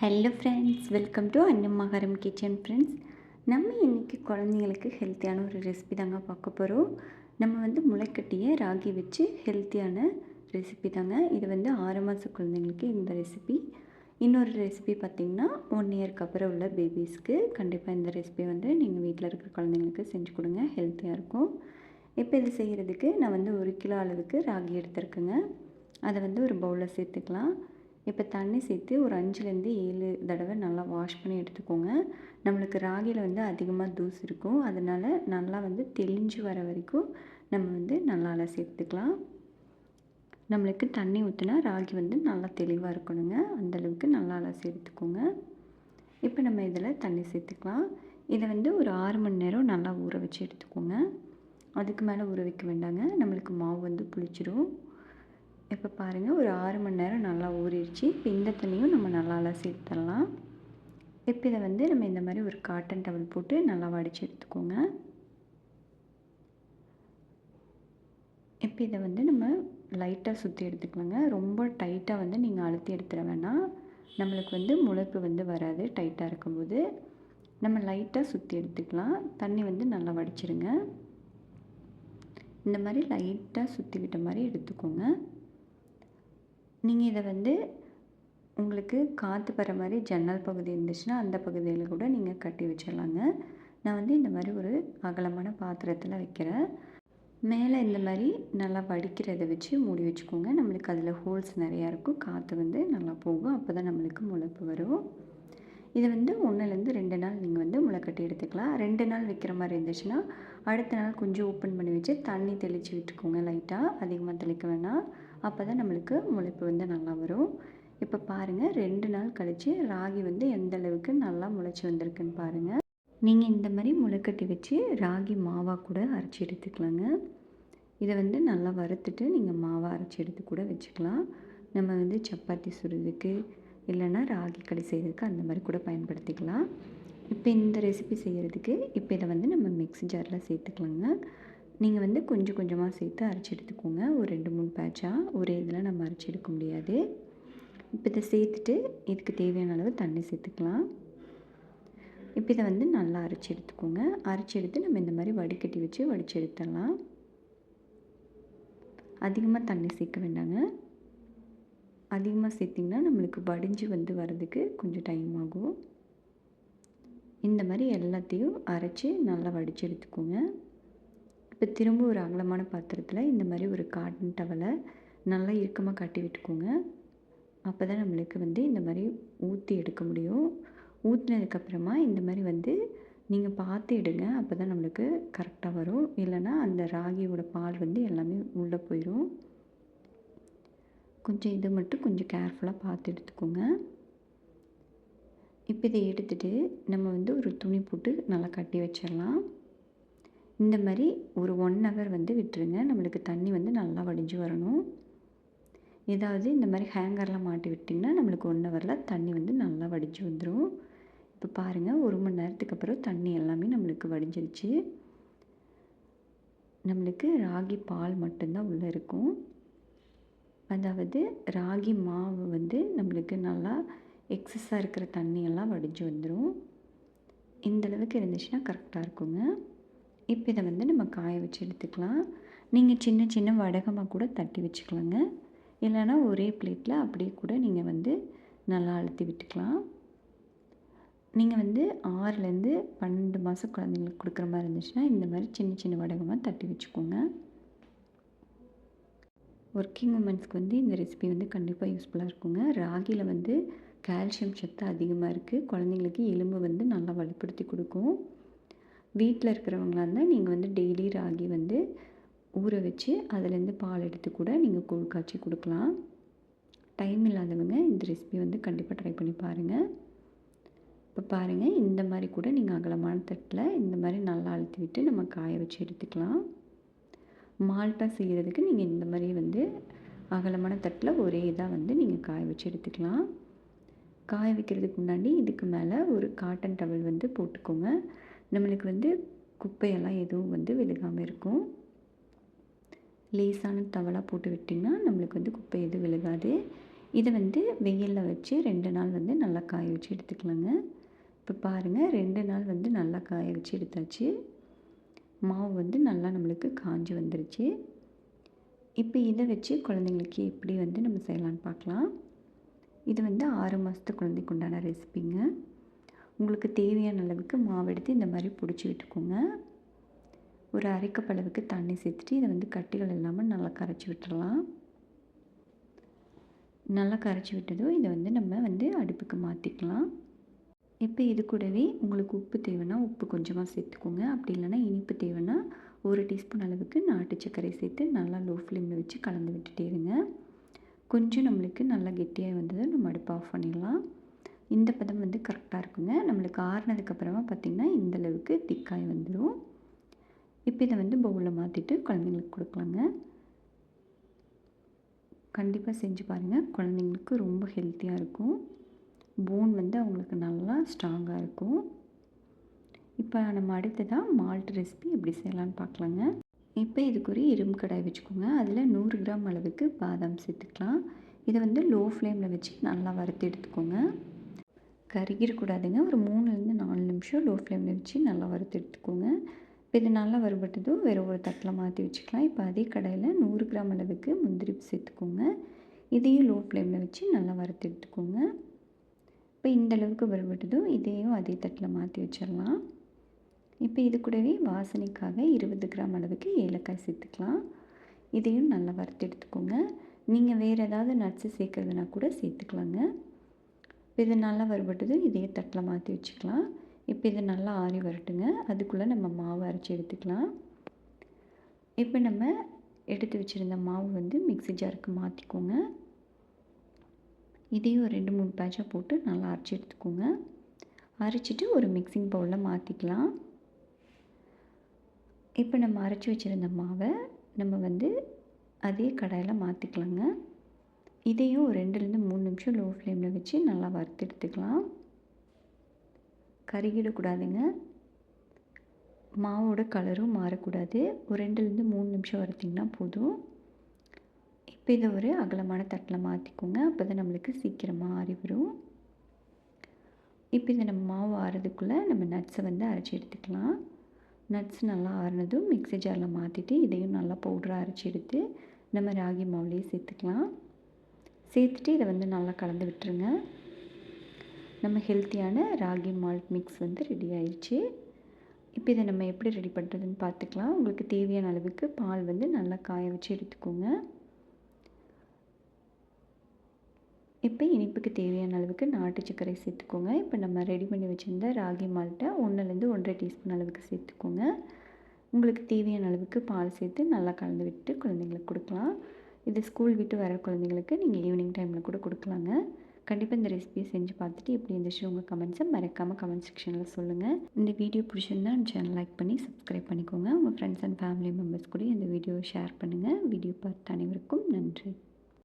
Hello friends welcome to Annamakaram kitchen friends நம்ம இன்றைக்கி குழந்தைங்களுக்கு ஹெல்த்தியான ஒரு ரெசிபி தாங்க பார்க்க போகிறோம் நம்ம வந்து முளைக்கட்டிய ராகி வச்சு ஹெல்த்தியான ரெசிபி தாங்க. இது வந்து ஆறு மாத குழந்தைங்களுக்கு இந்த ரெசிபி இன்னொரு ரெசிபி பார்த்திங்கன்னா ஒன் இயர்க்கு அப்புறம் உள்ள பேபிஸ்க்கு கண்டிப்பாக இந்த ரெசிபி வந்து நீங்கள் வீட்டில் இருக்கிற குழந்தைங்களுக்கு செஞ்சு கொடுங்க ஹெல்த்தியாக இருக்கும். இப்போ இது செய்கிறதுக்கு நான் வந்து ஒரு கிலோ அளவுக்கு ராகி எடுத்துருக்கேங்க. அதை வந்து ஒரு பவுலில் சேர்த்துக்கலாம். இப்போ தண்ணி சேர்த்து ஒரு அஞ்சுலேருந்து ஏழு தடவை நல்லா வாஷ் பண்ணி எடுத்துக்கோங்க. நம்மளுக்கு ராகியில் வந்து அதிகமாக தூசு இருக்கும். அதனால் நல்லா வந்து தெளிஞ்சு வர வரைக்கும் நம்ம வந்து நல்லா அலசி எடுத்துக்கலாம் நம்மளுக்கு தண்ணி ஊற்றினா ராகி வந்து நல்லா தெளிவாக இருக்கணுங்க. அந்தளவுக்கு நல்லா அலசி எடுத்துக்கோங்க இப்போ நம்ம இதில் தண்ணி சேர்த்துக்கலாம். இதை வந்து ஒரு ஆறு மணி நேரம் நல்லா ஊற வச்சு எடுத்துக்கோங்க. அதுக்கு மேலே ஊற வைக்க வேண்டாங்க. நம்மளுக்கு மாவு வந்து புளிச்சிடும் இப்போ பாருங்கள் ஒரு ஆறு மணி நேரம் நல்லா ஊறிடுச்சு. இப்போ இந்த தண்ணியும் நம்ம நல்லா அலசி எடுத்துடலாம் இப்போ இதை வந்து நம்ம இந்த மாதிரி ஒரு காட்டன் டவல் போட்டு நல்லா வடித்து எடுத்துக்கோங்க. இப்போ இதை வந்து நம்ம லைட்டாக சுற்றி எடுத்துக்கலாங்க. ரொம்ப டைட்டாக வந்து நீங்கள் அழுத்தி எடுத்துட வேணாம். நம்மளுக்கு வந்து முளைப்பு வந்து வராது டைட்டாக இருக்கும்போது. நம்ம லைட்டாக சுற்றி எடுத்துக்கலாம். தண்ணி வந்து நல்லா வடிச்சிருங்க. இந்த மாதிரி லைட்டாக சுற்றி விட்ட மாதிரி எடுத்துக்கோங்க. நீங்கள் இதை வந்து உங்களுக்கு காற்று வர மாதிரி ஜன்னல் பகுதி இருந்துச்சுன்னா அந்த பகுதியில் கூட நீங்கள் கட்டி வச்சிடலாங்க. நான் வந்து இந்த மாதிரி ஒரு அகலமான பாத்திரத்தில் வைக்கிறேன். மேலே இந்த மாதிரி நல்லா வடிக்கிறத வச்சு மூடி வச்சுக்கோங்க. நம்மளுக்கு அதில் ஹோல்ஸ் நிறையா இருக்கும். காற்று வந்து நல்லா போகும். அப்போ தான் நம்மளுக்கு முளைப்பு வரும். இதை வந்து ஒன்றுலேருந்து ரெண்டு நாள் நீங்கள் வந்து முளைக்கட்டி எடுத்துக்கலாம். ரெண்டு நாள் வைக்கிற மாதிரி இருந்துச்சுன்னா அடுத்த நாள் கொஞ்சம் ஓப்பன் பண்ணி வச்சு தண்ணி தெளித்து விட்டுக்கோங்க லைட்டாக அதிகமாக தெளிக்க வேணாம். அப்போ தான் நம்மளுக்கு முளைப்பு வந்து நல்லா வரும். இப்போ பாருங்கள் ரெண்டு நாள் கழித்து ராகி வந்து எந்த அளவுக்கு நல்லா முளைச்சி வந்திருக்குன்னு பாருங்கள் நீங்கள் இந்த மாதிரி முளைக்கட்டி வச்சு ராகி மாவாக கூட அரைச்சி எடுத்துக்கலாங்க. இதை வந்து நல்லா வறுத்துட்டு நீங்கள் மாவாக அரைச்சி எடுத்து கூட வச்சுக்கலாம். நம்ம வந்து சப்பாத்தி சுடுறதுக்கு இல்லைன்னா ராகி களி செய்கிறதுக்கு அந்த மாதிரி கூட பயன்படுத்திக்கலாம். இப்போ இந்த ரெசிபி செய்கிறதுக்கு இப்போ இதை வந்து நம்ம மிக்ஸி ஜாரில் சேர்த்துக்கலாங்க. நீங்கள் வந்து கொஞ்சம் கொஞ்சமாக சேர்த்து அரைச்சி எடுத்துக்கோங்க. ஒரு ரெண்டு மூணு பேட்சாக ஒரே இதில் நம்ம அரைச்சி எடுக்க முடியாது. இப்போ இதை சேர்த்துட்டு இதுக்கு தேவையான அளவு தண்ணி சேர்த்துக்கலாம். இப்போ இதை வந்து நல்லா அரைச்சி எடுத்துக்கோங்க. அரைச்சி எடுத்து நம்ம இந்த மாதிரி வடிகட்டி வச்சு வடித்து எடுத்துடலாம். அதிகமாக தண்ணி சேர்க்க வேண்டாங்க. அதிகமாக சேர்த்திங்கன்னா நம்மளுக்கு வடிஞ்சு வந்து வர்றதுக்கு கொஞ்சம் டைம் ஆகும். இந்த மாதிரி எல்லாத்தையும் அரைச்சி நல்லா வடித்து எடுத்துக்கோங்க. இப்போ திரும்ப ஒரு அகலமான பாத்திரத்தில் இந்த மாதிரி ஒரு காட்டன் டவலை நல்லா இறுக்கமாக கட்டி விட்டுக்கோங்க. அப்போ தான் நம்மளுக்கு வந்து இந்த மாதிரி ஊற்றி எடுக்க முடியும். ஊற்றினதுக்கப்புறமா இந்த மாதிரி வந்து நீங்கள் பார்த்து எடுங்க. அப்போ தான் நம்மளுக்கு கரெக்டாக வரும். இல்லைன்னா அந்த ராகியோட பால் வந்து எல்லாமே உள்ளே போயிடும் கொஞ்சம் இது மட்டும் கொஞ்சம் கேர்ஃபுல்லாக பார்த்து எடுத்துக்கோங்க. இப்போ இதை எடுத்துகிட்டு நம்ம வந்து ஒரு துணி போட்டு நல்லா கட்டி வச்சிடலாம். இந்த மாதிரி ஒரு ஒன் ஹவர் வந்து விட்டுருங்க. நம்மளுக்கு தண்ணி வந்து நல்லா வடிஞ்சு வரணும். ஏதாவது இந்த மாதிரி ஹேங்கர்லாம் மாட்டி விட்டிங்கன்னா நம்மளுக்கு ஒன் ஹவரில் தண்ணி வந்து நல்லா வடிஞ்சு வந்துடும் இப்போ பாருங்கள் ஒரு மணி நேரத்துக்கு அப்புறம் தண்ணி எல்லாமே நம்மளுக்கு வடிஞ்சிருச்சு. நம்மளுக்கு ராகி பால் மட்டும்தான் உள்ளே இருக்கும். அதாவது ராகி மாவு வந்து நம்மளுக்கு நல்லா எக்ஸஸாக இருக்கிற தண்ணியெல்லாம் வடிஞ்சு வந்துடும் இந்தளவுக்கு இருந்துச்சுன்னா கரெக்டாக இருக்குங்க. இப்போ இதை வந்து நம்ம காய வச்சு எடுத்துக்கலாம். நீங்கள் சின்ன சின்ன வடகமாக கூட தட்டி வச்சுக்கலாங்க. இல்லைனா ஒரே பிளேட்டில் அப்படியே கூட நீங்கள் வந்து நல்லா அழுத்தி விட்டுக்கலாம். நீங்கள் வந்து ஆறுலேருந்து பன்னெண்டு மாதம் குழந்தைங்களுக்கு கொடுக்குற மாதிரி இருந்துச்சுன்னா இந்த மாதிரி சின்ன சின்ன வடகமாக தட்டி வச்சுக்கோங்க. ஒர்க்கிங் உமன்ஸ்க்கு வந்து இந்த ரெசிபி வந்து கண்டிப்பாக யூஸ்ஃபுல்லாக இருக்குங்க. ராகியில் வந்து கால்சியம் சத்து அதிகமாக இருக்குது குழந்தைங்களுக்கு எலும்பு வந்து நல்லா வலுப்படுத்தி கொடுக்கும். வீட்டில் இருக்கிறவங்களா இருந்தால் நீங்கள் வந்து டெய்லி ராகி வந்து ஊற வச்சு அதுலேருந்து பால் எடுத்து கூட நீங்கள் கூழ் காய்ச்சி கொடுக்கலாம். டைம் இல்லாதவங்க இந்த ரெசிபி வந்து கண்டிப்பாக ட்ரை பண்ணி பாருங்கள் இப்போ பாருங்கள் இந்த மாதிரி கூட நீங்கள் அகலமான தட்டில் இந்த மாதிரி நல்லா அழுத்தி விட்டு நம்ம காய வச்சு எடுத்துக்கலாம். மால்ட்டா செய்கிறதுக்கு நீங்கள் இந்த மாதிரி வந்து அகலமான தட்டில் ஒரே இதாக வந்து நீங்கள் காய வச்சு எடுத்துக்கலாம். காய வைக்கிறதுக்கு முன்னாடி இதுக்கு மேலே ஒரு காட்டன் டவல் வந்து போட்டுக்கோங்க. நம்மளுக்கு வந்து குப்பையெல்லாம் எதுவும் வந்து விழுகாமல் இருக்கும். லேசான தவளாக போட்டு விட்டிங்கன்னா நம்மளுக்கு வந்து குப்பை எதுவும் விழுகாது. இதை வந்து வெயிலில் வச்சு ரெண்டு நாள் வந்து நல்லா காய வச்சு எடுத்துக்கலாங்க. இப்போ பாருங்கள் ரெண்டு நாள் வந்து நல்லா காய வச்சு எடுத்தாச்சு. மாவு வந்து நல்லா நம்மளுக்கு காஞ்சி வந்துருச்சு. இப்போ இதை வச்சு குழந்தைங்களுக்கு எப்படி வந்து நம்ம செய்யலான்னு பார்க்கலாம். இது வந்து ஆறு மாதத்து குழந்தைக்கு உண்டான ரெசிபிங்க உங்களுக்கு தேவையான அளவுக்கு மாவு எடுத்து இந்த மாதிரி பிடிச்சி விட்டுக்கோங்க. ஒரு அரைக்கப்பளவுக்கு தண்ணி சேர்த்துட்டு இதை வந்து கட்டிகள் இல்லாமல் நல்லா கரைச்சி விட்டுடலாம் நல்லா கரைச்சி விட்டதும் இதை வந்து நம்ம வந்து அடுப்புக்கு மாற்றிக்கலாம் இப்போ இது கூடவே உங்களுக்கு உப்பு தேவைன்னா உப்பு கொஞ்சமாக சேர்த்துக்கோங்க. அப்படி இல்லைன்னா இனிப்பு தேவைன்னா ஒரு டீஸ்பூன் அளவுக்கு நாட்டு சர்க்கரை சேர்த்து நல்லா லோ ஃப்ளேமில் வச்சு கலந்து விட்டுட்டே இருங்க. கொஞ்சம் நம்மளுக்கு நல்லா கெட்டியாக வந்ததும் நம்ம அடுப்பு ஆஃப் பண்ணிடலாம். இந்த பதம் வந்து கரெக்டாக இருக்குங்க. நம்மளுக்கு ஆறுனதுக்கப்புறமா பார்த்திங்கன்னா இந்த அளவுக்கு திக்காய் வந்துடும் இப்போ இதை வந்து பவுலில் மாற்றிட்டு குழந்தைங்களுக்கு கொடுக்கலாங்க. கண்டிப்பாக செஞ்சு பாருங்கள் குழந்தைங்களுக்கு ரொம்ப ஹெல்த்தியாக இருக்கும். போன் வந்து அவங்களுக்கு நல்லா ஸ்ட்ராங்காக இருக்கும். இப்போ நம்ம அடுத்ததாக மால்ட் ரெசிபி எப்படி செய்யலான்னு பார்க்கலாங்க இப்போ இதுக்கு ஒரு இரும்பு கடாய் வச்சுக்கோங்க. அதில் நூறு கிராம் அளவுக்கு பாதாம் சேர்த்துக்கலாம். இதை வந்து லோ ஃப்ளேமில் வச்சு நல்லா வறுத்து எடுத்துக்கோங்க. கருகிடக்கூடாதுங்க ஒரு மூணுலேருந்து நாலு நிமிஷம் லோ ஃப்ளேமில் வச்சு நல்லா வறுத்து எடுத்துக்கோங்க. இப்போ இது நல்லா வறுபட்டதும் வேறு ஒரு தட்டில் மாற்றி வச்சுக்கலாம். இப்போ அதே கடையில் நூறு கிராம் அளவுக்கு முந்திரி சேர்த்துக்கோங்க. இதையும் லோ ஃப்ளேமில் வச்சு நல்லா வறுத்து எடுத்துக்கோங்க. இப்போ இந்த அளவுக்கு வறுபட்டதும் இதையும் அதே தட்டில் மாற்றி வச்சிடலாம். இப்போ இது கூடவே வாசனைக்காக இருபது கிராம் அளவுக்கு ஏலக்காய் சேர்த்துக்கலாம். இதையும் நல்லா வறுத்து எடுத்துக்கோங்க. நீங்கள் வேறு ஏதாவது நட்ஸு சேர்க்குறதுனா கூட சேர்த்துக்கலாங்க. இப்போ இது நல்லா வறுபட்டதும் இதையே தட்டில் மாற்றி வச்சுக்கலாம். இப்போ இது நல்லா ஆறி வரட்டுங்க. அதுக்குள்ளே நம்ம மாவு அரைச்சி எடுத்துக்கலாம். இப்போ நம்ம எடுத்து வச்சுருந்த மாவு வந்து மிக்ஸி ஜாருக்கு மாற்றிக்கோங்க. இதையும் ஒரு ரெண்டு மூணு பேட்சாக போட்டு நல்லா அரைச்சி எடுத்துக்கோங்க. அரைச்சிட்டு ஒரு மிக்சிங் பவுலில் மாற்றிக்கலாம். இப்போ நம்ம அரைச்சி வச்சுருந்த மாவை நம்ம வந்து அதே கடாயில் மாற்றிக்கலாங்க. இதையும் ரெண்டுலேருந்து மூணு நிமிஷம் லோ ஃப்ளேமில் வச்சு நல்லா வறுத்து எடுத்துக்கலாம். கருகிடக்கூடாதுங்க. மாவோட கலரும் மாறக்கூடாது. ஒரு ரெண்டுலேருந்து மூணு நிமிஷம் வறுத்திங்கன்னா போதும். இப்போ இதை ஒரு அகலமான தட்டில் மாற்றிக்கோங்க. அப்போ தான் நம்மளுக்கு சீக்கிரமாக ஆறி வரும். இப்போ இதை நம்ம மாவு ஆறதுக்குள்ளே நம்ம நட்ஸை வந்து அரைச்சி எடுத்துக்கலாம். நட்ஸ் நல்லா ஆறுனதும் மிக்ஸி ஜாரில் மாற்றிட்டு இதையும் நல்லா பவுடராக அரைச்சி எடுத்து நம்ம ராகி மாவுலேயே சேர்த்துக்கலாம். சேர்த்துட்டு இதை வந்து நல்லா கலந்து விட்டுருங்க. நம்ம ஹெல்த்தியான ராகி மால்ட் மிக்ஸ் வந்து ரெடி ஆயிடுச்சு. இப்போ இதை நம்ம எப்படி ரெடி பண்ணுறதுன்னு பார்த்துக்கலாம். உங்களுக்கு தேவையான அளவுக்கு பால் வந்து நல்லா காய வச்சு எடுத்துக்கோங்க. இப்போ இனிப்புக்கு தேவையான அளவுக்கு நாட்டு சர்க்கரை சேர்த்துக்கோங்க. இப்போ நம்ம ரெடி பண்ணி வச்சுருந்த ராகி மால்ட்டை ஒன்றுலேருந்து ஒன்றரை டீஸ்பூன் அளவுக்கு சேர்த்துக்கோங்க. உங்களுக்கு தேவையான அளவுக்கு பால் சேர்த்து நல்லா கலந்து விட்டு குழந்தைங்களுக்கு கொடுக்கலாம். இது ஸ்கூல் விட்டு வர குழந்தைங்களுக்கு நீங்கள் ஈவினிங் டைமில் கூட கொடுக்கலாங்க. கண்டிப்பாக இந்த ரெசிபியை செஞ்சு பார்த்துட்டு எப்படி இருந்துச்சு உங்கள் கமெண்ட்ஸை மறக்காமல் கமெண்ட் செக்ஷனில் சொல்லுங்கள் இந்த வீடியோ பிடிச்சிருந்தா சேனல் லைக் பண்ணி சப்ஸ்கிரைப் பண்ணிக்கோங்க. உங்கள் ஃப்ரெண்ட்ஸ் அண்ட் ஃபேமிலி மெம்பர்ஸ் கூட இந்த வீடியோவை ஷேர் பண்ணுங்கள் வீடியோ பார்த்த அனைவருக்கும் நன்றி.